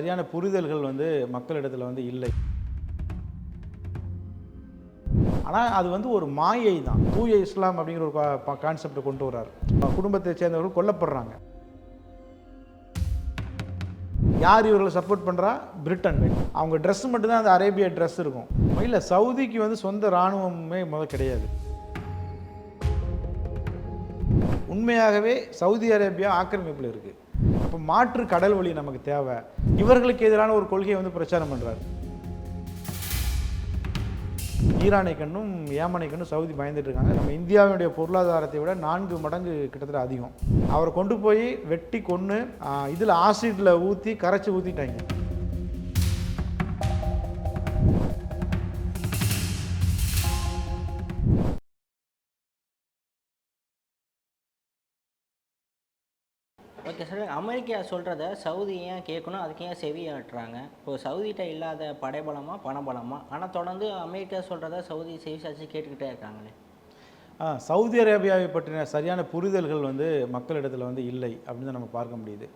சரியான புரிதல்கள் வந்து மக்களிடத்தில் வந்து இல்லை. ஆனால் அது வந்து ஒரு மாயை தான். தூய இஸ்லாம் அப்படிங்கிற ஒரு கான்செப்டை கொண்டு வர்றாரு. குடும்பத்தை சேர்ந்தவர்கள் கொல்லப்படுறாங்க. யார் இவர்களை சப்போர்ட் பண்ணுறா பிரிட்டன். அவங்க ட்ரெஸ் மட்டும்தான் அந்த அரேபியா ட்ரெஸ் இருக்கும். இல்லை சவுதிக்கு வந்து சொந்த இராணுவமே முதல் கிடையாது. உண்மையாகவே சவுதி அரேபியா ஆக்கிரமிப்பில் இருக்குது இப்போ மாற்று கடல் வழி நமக்கு தேவை. இவர்களுக்கு எதிரான ஒரு கொள்கையை வந்து பிரச்சாரம் பண்ணுறாரு ஈரானை கண்ணும் ஏமனை கண்ணும் சவுதி பயந்துட்டு இருக்காங்க. நம்ம இந்தியாவினுடைய பொருளாதாரத்தை விட நான்கு மடங்கு கிட்டத்தட்ட அதிகம். அவரை கொண்டு போய் வெட்டி கொன்று இதில் ஆசிட்டில் ஊற்றி கரைச்சி ஊற்றிட்டாங்க அமெரிக்கா சொல்கிறத சவுதி ஏன் கேட்கணும்? அதுக்கு ஏன் செவியாட்டுறாங்க இப்போ சவுதிகிட்ட இல்லாத படைபலமா பணபலமா? ஆனால் தொடர்ந்து அமெரிக்கா சொல்கிறத சவுதி செவி சாட்சி கேட்டுக்கிட்டே இருக்காங்களே. ஆ, சவுதி அரேபியாவை பற்றின சரியான புரிதல்கள் வந்து மக்களிடத்தில் வந்து இல்லை அப்படின்னு தான் நம்ம பார்க்க முடியுது.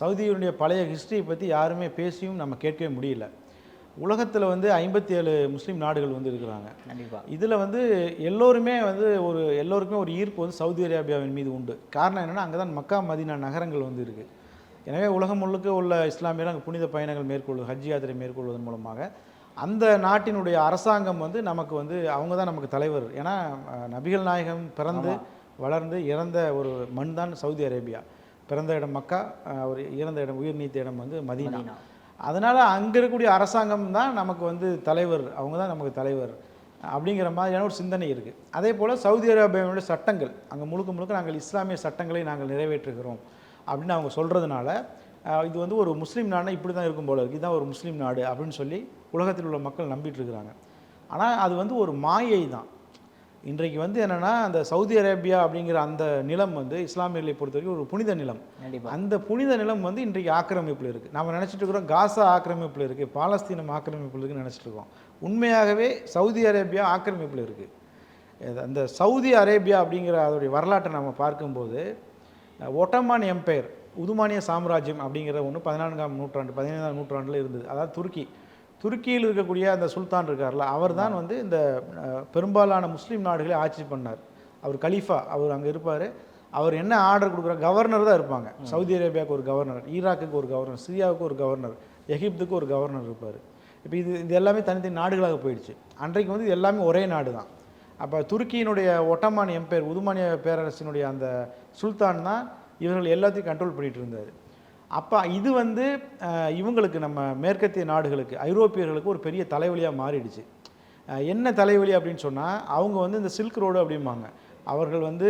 சவுதியினுடைய பழைய ஹிஸ்ட்ரியை பற்றி யாருமே பேசியும் நம்ம கேட்கவே முடியல. உலகத்தில் வந்து ஐம்பத்தி ஏழு முஸ்லீம் நாடுகள் வந்து இருக்கிறாங்க. கண்டிப்பாக இதில் வந்து எல்லோருமே வந்து ஒரு எல்லோருக்குமே ஒரு ஈர்ப்பு வந்து சவுதி அரேபியாவின் மீது உண்டு. காரணம் என்னென்னா அங்கே தான் மக்கா மதீனா நகரங்கள் வந்து இருக்குது எனவே உலகம் முழுக்க உள்ள இஸ்லாமியர்கள் அங்கே புனித பயணங்கள் மேற்கொள்வது ஹஜ் யாத்திரை மேற்கொள்வதன் மூலமாக அந்த நாட்டினுடைய அரசாங்கம் வந்து நமக்கு வந்து அவங்க தான் நமக்கு தலைவர். ஏன்னா நபிகள் நாயகம் பிறந்து வளர்ந்து இறந்த ஒரு மண் தான் சவுதி அரேபியா. பிறந்த இடம் மக்கா அஹ், ஒரு இறந்த இடம் உயிர் நீத்த இடம் வந்து மதீனா. அதனால் அங்கே இருக்கக்கூடிய அரசாங்கம் தான் நமக்கு வந்து தலைவர். அவங்க தான் நமக்கு தலைவர். அப்படிங்கிற மாதிரியான ஒரு சிந்தனை இருக்குது அதே போல் சவுதி அரேபியாவுடைய சட்டங்கள். அங்கே முழுக்க முழுக்க நாங்கள் இஸ்லாமிய சட்டங்களை நாங்கள் நிறைவேற்றுகிறோம். அப்படின்னு அவங்க சொல்கிறதுனால இது வந்து ஒரு முஸ்லீம் நாடுனா இப்படி தான் இருக்கும் போல இருக்குது இதுதான் ஒரு முஸ்லீம் நாடு அப்படின்னு சொல்லி உலகத்தில் உள்ள மக்கள் நம்பிட்டு இருக்கிறாங்க. ஆனால் அது வந்து ஒரு மாயை தான் இன்றைக்கு வந்து என்னென்னா அந்த சவுதி அரேபியா அப்படிங்கிற அந்த நிலம் வந்து இஸ்லாமியர்களை பொறுத்த வரைக்கும் ஒரு புனித நிலம். அந்த புனித நிலம் வந்து இன்றைக்கு ஆக்கிரமிப்பில் இருக்குது நம்ம நினச்சிட்டு இருக்கிறோம் காசா ஆக்கிரமிப்பில் இருக்குது பாலஸ்தீனம் ஆக்கிரமிப்பில் இருக்குன்னு நினச்சிட்டு இருக்கோம் உண்மையாகவே சவுதி அரேபியா ஆக்கிரமிப்பில் இருக்குது அந்த சவுதி அரேபியா அப்படிங்கிற அதோடைய வரலாற்றை நம்ம பார்க்கும்போது ஒட்டமான் எம்பையர் உதுமானிய சாம்ராஜ்யம் அப்படிங்கிற ஒன்று பதினான்காம் நூற்றாண்டு பதினைந்தாம் நூற்றாண்டில் இருந்தது. அதாவது துருக்கி. துருக்கியில் இருக்கக்கூடிய அந்த சுல்தான் இருக்கார்ல அவர் தான் வந்து இந்த பெரும்பாலான முஸ்லீம் நாடுகளை ஆட்சி பண்ணார். அவர் கலீஃபா அவர் அங்கே இருப்பார். அவர் என்ன ஆர்டர் கொடுக்குற கவர்னர் தான் இருப்பாங்க. சவுதி அரேபியாவுக்கு ஒரு கவர்னர் ஈராக்குக்கு ஒரு கவர்னர் சிரியாவுக்கு ஒரு கவர்னர் எகிப்துக்கு ஒரு கவர்னர் இருப்பார். இப்போ இது இது எல்லாமே தனித்தனி நாடுகளாக போயிடுச்சு. அன்றைக்கு வந்து இது எல்லாமே ஒரே நாடு தான். அப்போ துருக்கியினுடைய ஒட்டமான் எம்பையர் உதுமானிய பேரரசினுடைய அந்த சுல்தான் தான் இவர்கள் எல்லாத்தையும் கண்ட்ரோல் பண்ணிட்டு இருந்தார். அப்போ இது வந்து இவங்களுக்கு நம்ம மேற்கத்திய நாடுகளுக்கு ஐரோப்பியர்களுக்கு ஒரு பெரிய தலைவலியாக மாறிடுச்சு. என்ன தலைவலி அப்படின்னு சொன்னால் அவங்க வந்து இந்த சில்க் ரோடு அப்படிம்பாங்க. அவர்கள் வந்து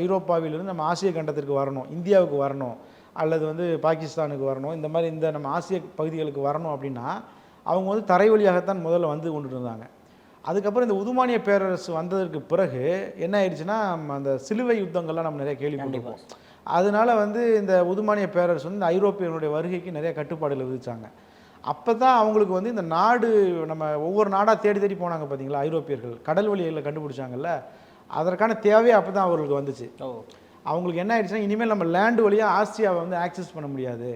ஐரோப்பாவிலிருந்து நம்ம ஆசிய கண்டத்திற்கு வரணும் இந்தியாவுக்கு வரணும் அல்லது வந்து பாகிஸ்தானுக்கு வரணும் இந்த மாதிரி இந்த நம்ம ஆசிய பகுதிகளுக்கு வரணும் அப்படின்னா அவங்க வந்து தரை வழியாகத்தான் முதல்ல வந்து கொண்டுட்டு இருந்தாங்க. அதுக்கப்புறம் இந்த உதுமானிய பேரரசு வந்ததற்கு பிறகு என்ன ஆயிடுச்சுன்னா அந்த சிலுவை யுத்தங்கள்லாம் நம்ம நிறைய கேள்விப்பட்டிருப்போம். அதனால வந்து இந்த உதுமானிய பேரரசு வந்து இந்த ஐரோப்பியர்களுடைய வருகைக்கு நிறைய கட்டுப்பாடுகளை விதிச்சாங்க. அப்போ தான் அவங்களுக்கு வந்து இந்த நாடு நம்ம ஒவ்வொரு நாடாக தேடி தேடி போனாங்க பார்த்தீங்களா ஐரோப்பியர்கள். கடல் வழிகளில் கண்டுபிடிச்சாங்கல்ல அதற்கான தேவையே அப்போ தான் அவர்களுக்கு வந்துச்சு. அவங்களுக்கு என்ன ஆயிடுச்சுன்னா இனிமேல் நம்ம லேண்டு வழியாக ஆசியாவை வந்து ஆக்சஸ் பண்ண முடியாது.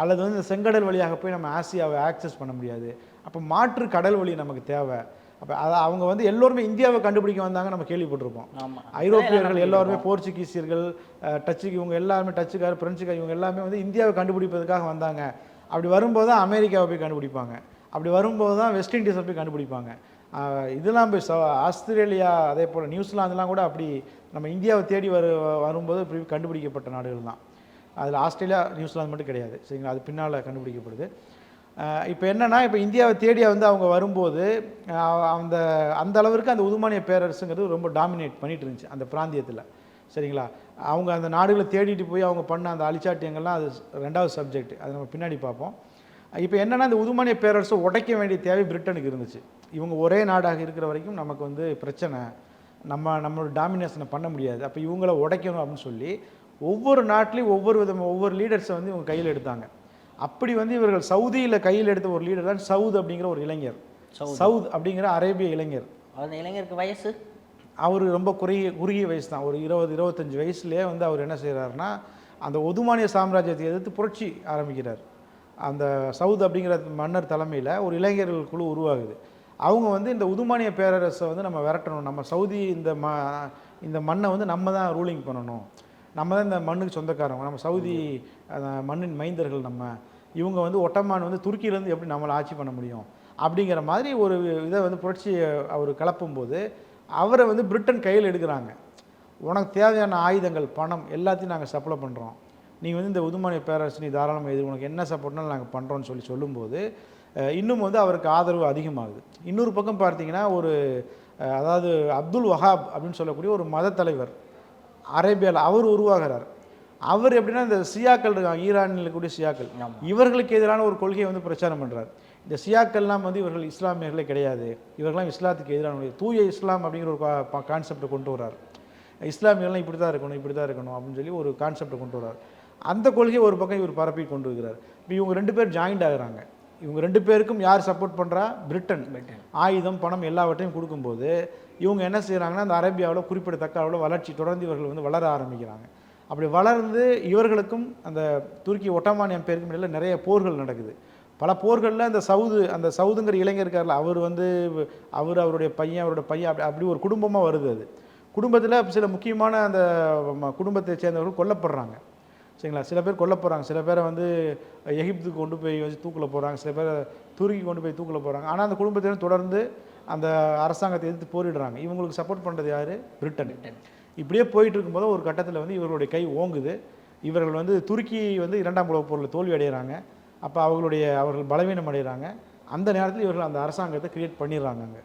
அல்லது வந்து இந்த செங்கடல் வழியாக போய் நம்ம ஆசியாவை ஆக்சஸ் பண்ண முடியாது. அப்போ மாற்று கடல் வழி நமக்கு தேவை. அப்போ அதை அவங்க வந்து எல்லோருமே இந்தியாவை கண்டுபிடிக்க வந்தாங்க நம்ம கேள்விப்பட்டிருப்போம். ஐரோப்பியர்கள் எல்லாருமே போர்ச்சுகீசியர்கள் டச்சுக்கு இவங்க எல்லாருமே டச்சுக்கார் பிரெஞ்சுக்கார் இவங்க எல்லாமே வந்து இந்தியாவை கண்டுபிடிப்பதற்காக வந்தாங்க. அப்படி வரும்போது தான் அமெரிக்காவை போய் கண்டுபிடிப்பாங்க. அப்படி வரும்போது தான் வெஸ்ட் இண்டீஸை போய் கண்டுபிடிப்பாங்க. இதெல்லாம் போய் ச- ஆஸ்திரேலியா அதே போல் நியூசிலாந்துலாம் கூட அப்படி நம்ம இந்தியாவை தேடி வரு வரும்போது இப்படி கண்டுபிடிக்கப்பட்ட நாடுகள் தான் அதில் ஆஸ்திரேலியா நியூசிலாந்து மட்டும் கிடையாது. சரிங்களா? அது பின்னால் கண்டுபிடிக்கப்படுது. இப்போ என்னென்னா இப்போ இந்தியாவை தேடிய வந்து அவங்க வரும்போது அந்த அந்த அளவிற்கு அந்த உதுமானிய பேரரசுங்கிறது ரொம்ப டாமினேட் பண்ணிட்டு இருந்துச்சு அந்த பிராந்தியத்தில். சரிங்களா? அவங்க அந்த நாடுகளை தேடிட்டு போய் அவங்க பண்ண அந்த அழிச்சாட்டியங்கள்லாம் அது ரெண்டாவது சப்ஜெக்ட் அதை நம்ம பின்னாடி பார்ப்போம். இப்போ என்னென்னா இந்த உதுமானிய பேரரசை உடைக்க வேண்டிய தேவை பிரிட்டனுக்கு இருந்துச்சு. இவங்க ஒரே நாடாக இருக்கிற வரைக்கும் நமக்கு வந்து பிரச்சனை. நம்ம நம்மளோட டாமினேஷனை பண்ண முடியாது. அப்போ இவங்கள உடைக்கணும் அப்படின்னு சொல்லி ஒவ்வொரு நாட்டிலையும் ஒவ்வொரு விதமாக ஒவ்வொரு லீடர்ஸை வந்து இவங்க கையில் எடுத்தாங்க. அப்படி வந்து இவர்கள் சவுதியில் கையில் எடுத்த ஒரு லீடர் தான் சவுத் அப்படிங்கிற ஒரு இளைஞர். சவுத். அப்படிங்கிற அரேபிய இளைஞர். அந்த இளைஞருக்கு வயசு? அவர் ரொம்ப குறுகிய குறுகிய வயசு தான். ஒரு இருபது இருபத்தஞ்சு வயசுலேயே வந்து அவர் என்ன செய்கிறாருன்னா அந்த ஒதுமானிய சாம்ராஜ்யத்தை எதிர்த்து புரட்சி ஆரம்பிக்கிறார். அந்த சவுத் அப்படிங்கிற மன்னர் தலைமையில் ஒரு இளைஞர்கள் குழு உருவாகுது. அவங்க வந்து இந்த உதுமானிய பேரரசை வந்து நம்ம விரட்டணும். நம்ம சவுதி இந்த ம இந்த மண்ணை வந்து நம்ம தான் ரூலிங் பண்ணணும். நம்ம தான் இந்த மண்ணுக்கு சொந்தக்காரவங்க நம்ம சவுதி மண்ணின் மைந்தர்கள் நம்ம இவங்க வந்து ஒட்டமான் வந்து துருக்கியிலேருந்து எப்படி நம்மளை ஆட்சி பண்ண முடியும்? அப்படிங்கிற மாதிரி ஒரு இதை வந்து புரட்சி அவர் கிளப்பும்போது அவரை வந்து பிரிட்டன் கையில் எடுக்கிறாங்க. உனக்கு தேவையான ஆயுதங்கள் பணம் எல்லாத்தையும் நாங்கள் சப்ளை பண்ணுறோம் நீங்கள் வந்து இந்த உதுமானிய பேரரசு நீ தாராளமாக எது உனக்கு என்ன சப்போர்ட்னாலும் நாங்கள் பண்ணுறோம்னு சொல்லி சொல்லும்போது இன்னும் வந்து அவருக்கு ஆதரவு அதிகமாகுது. இன்னொரு பக்கம் பார்த்தீங்கன்னா ஒரு அதாவது அப்துல் வஹாப் அப்படின்னு சொல்லக்கூடிய ஒரு மத தலைவர் அரேபியாவில் அவர் உருவாகிறார். அவர் எப்படின்னா இந்த சியாக்கள் இருக்காங்க ஈரானில் இருக்கக்கூடிய சியாக்கள். இவர்களுக்கு எதிரான ஒரு கொள்கையை வந்து பிரச்சாரம் பண்ணுறார் இந்த சியாக்கள்லாம் வந்து இவர்கள் இஸ்லாமியர்களே கிடையாது. இவர்கள்லாம் இஸ்லாத்துக்கு எதிரான தூய இஸ்லாம் அப்படிங்கிற ஒரு கான்செப்டை கொண்டு வர்றார். இஸ்லாமியர்கள்லாம் இப்படி தான் இருக்கணும் இப்படி தான் இருக்கணும் அப்படின்னு சொல்லி ஒரு கான்செப்டை கொண்டு வர்றார். அந்த கொள்கையை ஒரு பக்கம் இவர் பரப்பி கொண்டு இருக்கிறார். இப்போ இவங்க ரெண்டு பேர் ஜாயிண்ட் ஆகுறாங்க. இவங்க ரெண்டு பேருக்கும் யார் சப்போர்ட் பண்ணுறா பிரிட்டன். ஆயுதம் பணம் எல்லாவற்றையும் கொடுக்கும்போது இவங்க என்ன செய்கிறாங்கன்னா அந்த அரேபியாவில் குறிப்பிடத்தக்க அளவில் வளர்ச்சி தொடர்ந்து இவர்கள் வந்து வளர ஆரம்பிக்கிறாங்க. அப்படி வளர்ந்து இவர்களுக்கும் அந்த துருக்கி ஒட்டமான் எம்பேருக்கும் இடையில நிறைய போர்கள் நடக்குது. பல போர்களில் அந்த சவுது அந்த சவுதுங்கிற இளைஞர் இருக்கார்ல அவர் வந்து அவர் அவருடைய பையன் அவருடைய பையன் அப்படி அப்படி ஒரு குடும்பமாக வருது அது. குடும்பத்தில் சில முக்கியமான அந்த குடும்பத்தை சேர்ந்தவர்கள் கொல்லப்படுறாங்க. சரிங்களா? சில பேர் கொல்ல போகிறாங்க சில பேரை வந்து எகிப்துக்கு கொண்டு போய் வச்சு தூக்கில் போகிறாங்க சில பேரை துருக்கி கொண்டு போய் தூக்கில் போகிறாங்க ஆனால் அந்த குடும்பத்தினர் தொடர்ந்து அந்த அரசாங்கத்தை எதிர்த்து போரிடுறாங்க. இவங்களுக்கு சப்போர்ட் பண்ணுறது யார்? பிரிட்டன். இப்படியே போயிட்டு இருக்கும்போது ஒரு கட்டத்தில் வந்து இவர்களுடைய கை ஓங்குது. இவர்கள் வந்து துருக்கி வந்து இரண்டாம் உலகப் போரில் தோல்வி அடைகிறாங்க அப்போ அவர்களுடைய அவர்கள் பலவீனம் அடைகிறாங்க அந்த நேரத்தில் இவர்கள் அந்த அரசாங்கத்தை கிரியேட் பண்ணிடுறாங்க அங்கே.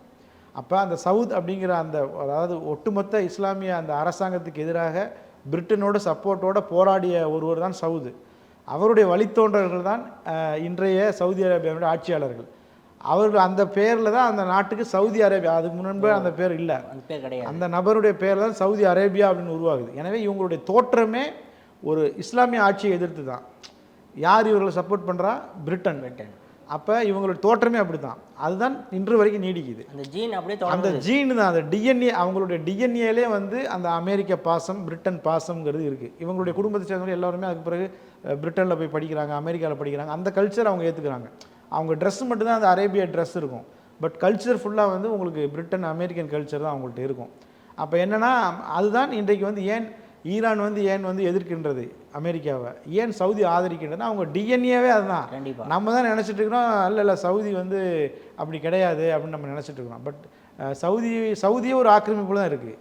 அப்போ அந்த சவுத் அப்படிங்கிற அந்த அதாவது ஒட்டுமொத்த இஸ்லாமிய அந்த அரசாங்கத்துக்கு எதிராக பிரிட்டனோட சப்போர்ட்டோட போராடிய ஒருவர் தான் சவுது. அவருடைய வழித்தோன்றல்கள் தான் இன்றைய சவுதி அரேபியாவுடைய ஆட்சியாளர்கள். அவர்கள் அந்த பேரில் தான் அந்த நாட்டுக்கு சவுதி அரேபியா அதுக்கு முன்பு அந்த பேர் இல்லை. அந்த நபருடைய பேர் தான் சவுதி அரேபியா அப்படின்னு உருவாகுது. எனவே இவங்களுடைய தோற்றமே ஒரு இஸ்லாமிய ஆட்சியை எதிர்த்து தான். யார் இவர்களை சப்போர்ட் பண்ணுறா பிரிட்டன். பிரிட்டன். அப்போ இவங்களுடைய தோற்றமே அப்படி தான் அதுதான் இன்று வரைக்கும் நீடிக்குது. அந்த ஜீன் அப்படியே அந்த ஜீன் தான் அந்த டிஎன்ஏ அவங்களுடைய டிஎன்ஏலே வந்து அந்த அமெரிக்க பாசம் பிரிட்டன் பாசம்ங்கிறது இருக்குது இவங்களுடைய குடும்பத்தை சேர்ந்தவங்க எல்லாருமே அதுக்கு பிறகு பிரிட்டனில் போய் படிக்கிறாங்க அமெரிக்காவில் படிக்கிறாங்க அந்த கல்ச்சர் அவங்க ஏற்றுக்கிறாங்க அவங்க ட்ரெஸ் மட்டும்தான் அந்த அரேபியா ட்ரெஸ் இருக்கும். பட் கல்ச்சர் ஃபுல்லாக வந்து உங்களுக்கு பிரிட்டன் அமெரிக்கன் கல்ச்சர் தான் அவங்கள்ட்ட இருக்கும். அப்போ என்னன்னா அதுதான் இன்றைக்கு வந்து ஏன் ஈரான் வந்து ஏன் வந்து எதிர்க்கின்றது அமெரிக்காவை? ஏன் சவுதி ஆதரிக்கின்றதுன்னா அவங்க டிஎன்ஏவே அதுதான். கண்டிப்பா. நம்ம தான் நினச்சிட்டு இருக்கிறோம் இல்லை இல்லை சவுதி வந்து அப்படி கிடையாது அப்படின்னு நம்ம நினச்சிட்டு இருக்கிறோம். பட் சவுதி சவுதியே ஒரு ஆக்கிரமிப்புல தான் இருக்குது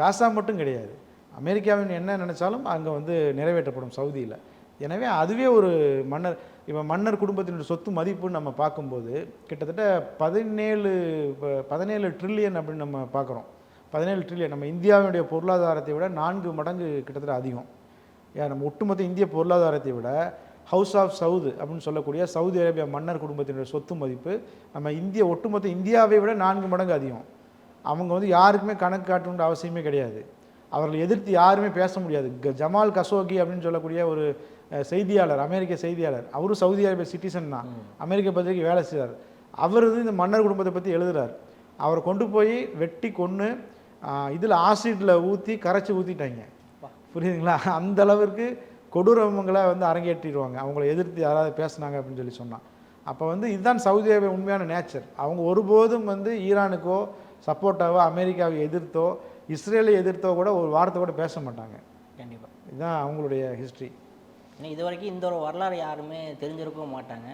காசா மட்டும் கிடையாது. அமெரிக்காவின் என்ன நினைச்சாலும் அங்கே வந்து நிறைவேற்றப்படும் சவுதியில். எனவே அதுவே ஒரு மன்னர் இப்போ மன்னர் குடும்பத்தினுடைய சொத்து மதிப்புன்னு நம்ம பார்க்கும்போது கிட்டத்தட்ட பதினேழு பதினேழு ட்ரில்லியன் அப்படின்னு நம்ம பார்க்குறோம். பதினேழு ட்ரில்லியன் நம்ம இந்தியாவினுடைய பொருளாதாரத்தை விட நான்கு மடங்கு கிட்டத்தட்ட அதிகம். ஏன் நம்ம ஒட்டுமொத்த இந்திய பொருளாதாரத்தை விட ஹவுஸ் ஆஃப் சவுத் அப்படின்னு சொல்லக்கூடிய சவுதி அரேபியா மன்னர் குடும்பத்தினுடைய சொத்து மதிப்பு நம்ம இந்திய ஒட்டுமொத்த இந்தியாவை விட நான்கு மடங்கு அதிகம். அவங்க வந்து யாருக்குமே கணக்கு காட்டணுன்ற அவசியமே கிடையாது. அவர்களை எதிர்த்து யாருமே பேச முடியாது. க- ஜமால் கசோகி அப்படின்னு சொல்லக்கூடிய ஒரு செய்தியாளர் அமெரிக்க செய்தியாளர். அவரும் சவுதி அரேபியா சிட்டிசன் தான். அமெரிக்க பத்திரிக்கை வேலை செய்கிறார் அவர் இந்த மன்னர் குடும்பத்தை பற்றி எழுதுறார். அவரை கொண்டு போய் வெட்டி கொன்று இதில் ஆசிட்டில் ஊற்றி கரைச்சி ஊற்றிட்டாங்க புரியுதுங்களா? அந்த அளவிற்கு கொடூரங்களை வந்து அரங்கேற்றிடுவாங்க. அவங்கள எதிர்த்து யாராவது பேசுனாங்க அப்படின்னு சொல்லி சொன்னான் அப்போ வந்து இதுதான் சவுதி அரேபியா உண்மையான நேச்சர் அவங்க ஒருபோதும் வந்து ஈரானுக்கோ சப்போர்ட்டாவோ அமெரிக்காவை எதிர்த்தோ இஸ்ரேலை எதிர்த்தோ கூட ஒரு வார்த்தை கூட பேச மாட்டாங்க. கண்டிப்பா. இதுதான் அவங்களுடைய ஹிஸ்ட்ரி இது வரைக்கும் இந்த ஒரு வரலாறு யாருமே தெரிஞ்சிருக்கவும் மாட்டாங்க.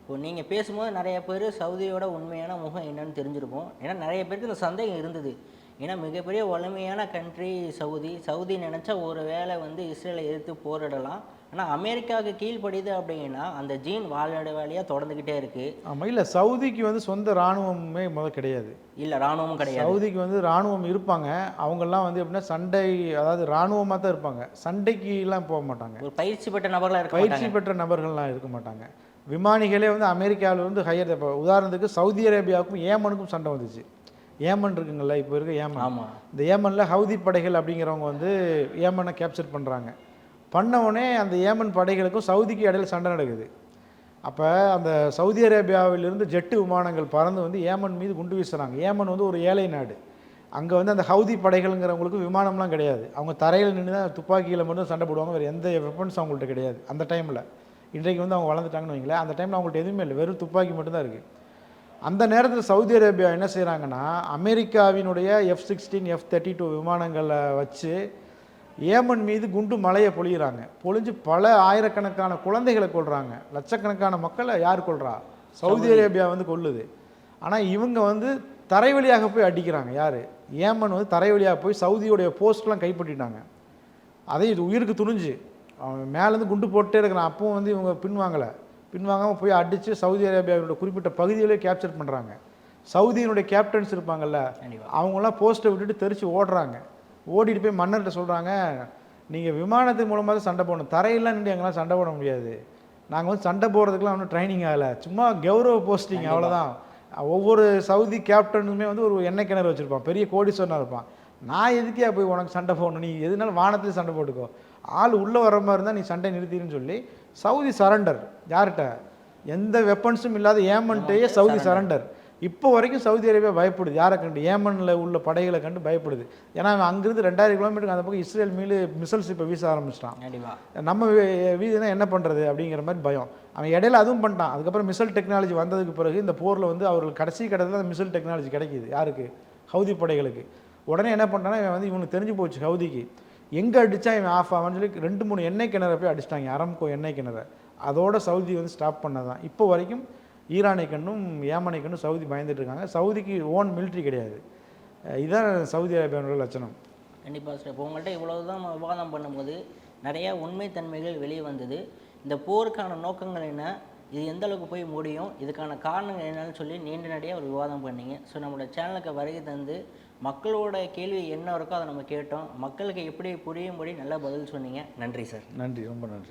இப்போ நீங்கள் பேசும்போது நிறைய பேர் சவுதியோட உண்மையான முகம் என்னன்னு தெரிஞ்சிருக்கும் ஏன்னா நிறைய பேருக்கு இந்த சந்தேகம் இருந்தது. ஏன்னா மிகப்பெரிய வலிமையான கண்ட்ரி சவுதி. சவுதி நினச்சா ஒரு வேளை வந்து இஸ்ரேலை எதிர்த்து போரிடலாம். ஆனால் அமெரிக்காவுக்கு கீழ்ப்படியுது அப்படின்னா அந்த ஜீன் வாழோட வேலையாக தொடர்ந்துக்கிட்டே இருக்குது ஆமாம் இல்லை சவுதிக்கு வந்து சொந்த இராணுவமே முதல் கிடையாது. இல்லை ராணுவமும் கிடையாது. சவுதிக்கு வந்து இராணுவம் இருப்பாங்க. அவங்கெல்லாம் வந்து எப்படின்னா சண்டை அதாவது இராணுவமாக தான் இருப்பாங்க. சண்டைக்குலாம் போக மாட்டாங்க. ஒரு பயிற்சி பெற்ற நபர்களாக இருக்க பயிற்சி பெற்ற நபர்கள்லாம் இருக்க மாட்டாங்க. விமானிகளே வந்து அமெரிக்காவில் வந்து ஹையர் உதாரணத்துக்கு சவுதி அரேபியாவுக்கும் ஏமனுக்கும் சண்டை வந்துச்சு. ஏமன் இருக்குங்கல்ல இப்போ இருக்க ஏமன். ஆமாம் இந்த ஏமனில் ஹவுதி படைகள் அப்படிங்கிறவங்க வந்து ஏமனை கேப்சர் பண்ணுறாங்க பண்ண உடனே அந்த ஏமன் படைகளுக்கும் சவுதிக்கு இடையில சண்டை நடக்குது. அப்போ அந்த சவுதி அரேபியாவிலிருந்து ஜெட்டு விமானங்கள் பறந்து வந்து ஏமன் மீது குண்டு வீசுகிறாங்க ஏமன் வந்து ஒரு ஏழை நாடு. அங்கே வந்து அந்த ஹவுதி படைகள்ங்கிறவங்களுக்கு விமானம்லாம் கிடையாது. அவங்க தரையில் நின்று தான் துப்பாக்கியில் மட்டும் சண்டை போடுவாங்க. வேறு எந்த வெப்பன்ஸ் அவங்கள்ட்ட கிடையாது. அந்த டைமில் இன்றைக்கு வந்து அவங்க வளர்ந்துட்டாங்கன்னு வைங்களேன். அந்த டைமில் அவங்கள்ட்ட எதுவுமே இல்லை. வெறும் துப்பாக்கி மட்டும்தான் இருக்குது அந்த நேரத்தில் சவுதி அரேபியா என்ன செய்கிறாங்கன்னா அமெரிக்காவினுடைய F sixteen F thirty two விமானங்களை வச்சு ஏமன் மீது குண்டு மலையை பொழியிறாங்க. பொழிஞ்சு பல ஆயிரக்கணக்கான குழந்தைகளை கொல்றாங்க. லட்சக்கணக்கான மக்களை யார் கொல்றா? சவுதி அரேபியா வந்து கொல்லுது. ஆனால் இவங்க வந்து தரை வழியாக போய் அடிக்கிறாங்க. யார்? ஏமன் வந்து தரை வழியாக போய் சவுதியுடைய போஸ்ட்லாம் கைப்பற்றிட்டாங்க. அதே இது உயிருக்கு துணிஞ்சு. அவன் மேலேருந்து குண்டு போட்டே இருக்கிறான். அப்பவும் வந்து இவங்க பின்வாங்கலை. பின்வாங்காமல் போய் அடித்து சவுதி அரேபியாவோட குறிப்பிட்ட பகுதிகளே கேப்சர் பண்ணுறாங்க சவுதியினுடைய கேப்டன்ஸ் இருப்பாங்கல்ல. அவங்களாம் போஸ்ட்டை விட்டுட்டு தெரிச்சு ஓடுறாங்க. ஓடிட்டு போய் மன்னர்கிட்ட சொல்கிறாங்க நீங்கள் விமானத்து மூலமாக தான் சண்டை போடணும். தரையெல்லாம் நின்று எங்களால் சண்டை போட முடியாது. நாங்கள் வந்து சண்டை போடுறதுக்குலாம் ஒன்றும் ட்ரைனிங் ஆகலை. சும்மா கௌரவ போஸ்டிங் அவ்வளோதான் ஒவ்வொரு சவுதி கேப்டனுமே வந்து ஒரு எண்ணெய் கிணறு வச்சுருப்பான். பெரிய கோடீஸ்வரனாக இருப்பான். நான் எதுக்கே போய் உனக்கு சண்டை போடணும்? நீ எதுனாலும் வானத்துல சண்டை போட்டுக்கோ. ஆள் உள்ளே வர மாதிரி இருந்தால் நீ சண்டை நிறுத்திடுன்னு சொல்லி சவுதி சரண்டர். யார்கிட்ட? எந்த வெப்பன்ஸும் இல்லாத ஏமன்ட்டேயே சவுதி சரண்டர். இப்போ வரைக்கும் சவுதி அரேபியா பயப்படுது. யாரை கண்டு? ஏமனில் உள்ள படைகளை கண்டு பயப்படுது. ஏன்னா அவன் அங்கிருந்து ரெண்டாயிரம் கிலோமீட்டருக்கு அந்த பக்கம் இஸ்ரேல் மீது மிசல்ஸ் இப்போ வீச ஆரம்பிச்சிட்டான். நம்ம வீதினா என்ன பண்ணுறது அப்படிங்கிற மாதிரி பயம். அவன் இடையில அதுவும் பண்ணிட்டான். அதுக்கப்புறம் மிசைல் டெக்னாலஜி வந்ததுக்கு பிறகு இந்த போரில் வந்து அவர்களுக்கு கடைசி கடத்தில் அந்த மிசைல் டெக்னாலஜி கிடைக்கிது. யாருக்கு? ஹவுதி படைகளுக்கு. உடனே என்ன பண்ணிட்டான்னா இவன் வந்து இவனுக்கு தெரிஞ்சு போச்சு ஹவுதிக்கு. எங்கே அடித்தா இவன் ஆஃப் ஆவான்னு சொல்லி ரெண்டு மூணு எண்ணெய் கிணறு போய் அடிச்சிட்டாங்க. அரம்கோ எண்ணெய் கிணறு. அதோட சவுதி வந்து ஸ்டாப் பண்ணதான். இப்போ வரைக்கும் ஈரானை கண்ணும் ஏமனை கண்ணும் சவுதி பயந்துட்டு இருக்காங்க. சவுதிக்கு ஓன் மிலிட்ரி கிடையாது. இதுதான் சவுதி அரேபியானோட லட்சணம். கண்டிப்பாக சார் இப்போ உங்கள்கிட்ட இவ்வளவு தான் விவாதம் பண்ணும்போது நிறைய உண்மைத்தன்மைகள் வெளியே வந்தது. இந்த போருக்கான நோக்கங்கள் என்ன? இது எந்த அளவுக்கு போய் முடியும்? இதுக்கான காரணங்கள் என்னன்னு சொல்லி நீண்ட நடையாக ஒரு விவாதம் பண்ணீங்க. ஸோ நம்மளோட சேனலுக்கு வருகை தந்து மக்களோட கேள்வி என்ன இருக்கோ அதை நம்ம கேட்டோம். மக்களுக்கு எப்படி புரியும்படி நல்ல பதில் சொன்னீங்க. நன்றி சார். நன்றி ரொம்ப நன்றி.